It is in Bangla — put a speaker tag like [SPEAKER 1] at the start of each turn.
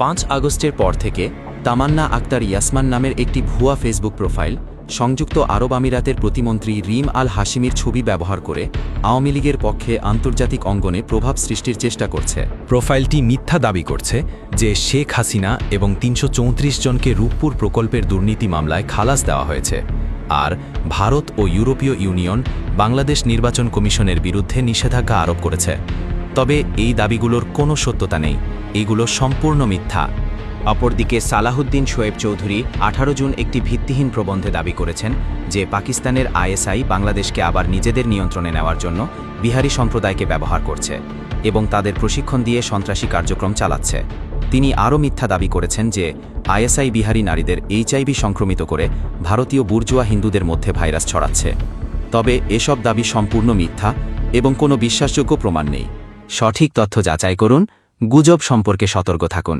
[SPEAKER 1] পাঁচ আগস্টের পর থেকে তামান্না আক্তার ইয়াসমান নামের একটি ভুয়া ফেসবুক প্রোফাইল সংযুক্ত আরব আমিরাতের প্রতিমন্ত্রী রিম আল হাশিমির ছবি ব্যবহার করে আওয়ামী লীগের পক্ষে আন্তর্জাতিক অঙ্গনে প্রভাব সৃষ্টির চেষ্টা করছে।
[SPEAKER 2] প্রোফাইলটি মিথ্যা দাবি করছে যে শেখ হাসিনা এবং তিনশো চৌত্রিশ জনকে রূপপুর প্রকল্পের দুর্নীতি মামলায় খালাস দেওয়া হয়েছে। আর ভারত ও ইউরোপীয় ইউনিয়ন বাংলাদেশ নির্বাচন কমিশনের বিরুদ্ধে নিষেধাজ্ঞা আরোপ করেছে। তবে এই দাবিগুলোর কোনো সত্যতা নেই। এগুলো সম্পূর্ণ মিথ্যা।
[SPEAKER 3] অপরদিকে সালাহুদ্দিন শোয়েব চৌধুরী আঠারো জুন একটি ভিত্তিহীন প্রবন্ধে দাবি করেছেন যে পাকিস্তানের আইএসআই বাংলাদেশকে আবার নিজেদের নিয়ন্ত্রণে নেওয়ার জন্য বিহারি সম্প্রদায়কে ব্যবহার করছে এবং তাদের প্রশিক্ষণ দিয়ে সন্ত্রাসী কার্যক্রম চালাচ্ছে। তিনি আরও মিথ্যা দাবি করেছেন যে আইএসআই বিহারি নারীদের এইচআইভি সংক্রমিত করে ভারতীয় বুর্জুয়া হিন্দুদের মধ্যে ভাইরাস ছড়াচ্ছে। তবে এসব দাবি সম্পূর্ণ মিথ্যা এবং কোনো বিশ্বাসযোগ্য প্রমাণ নেই। সঠিক তথ্য যাচাই করুন গুজব সম্পর্কে সতর্ক থাকুন।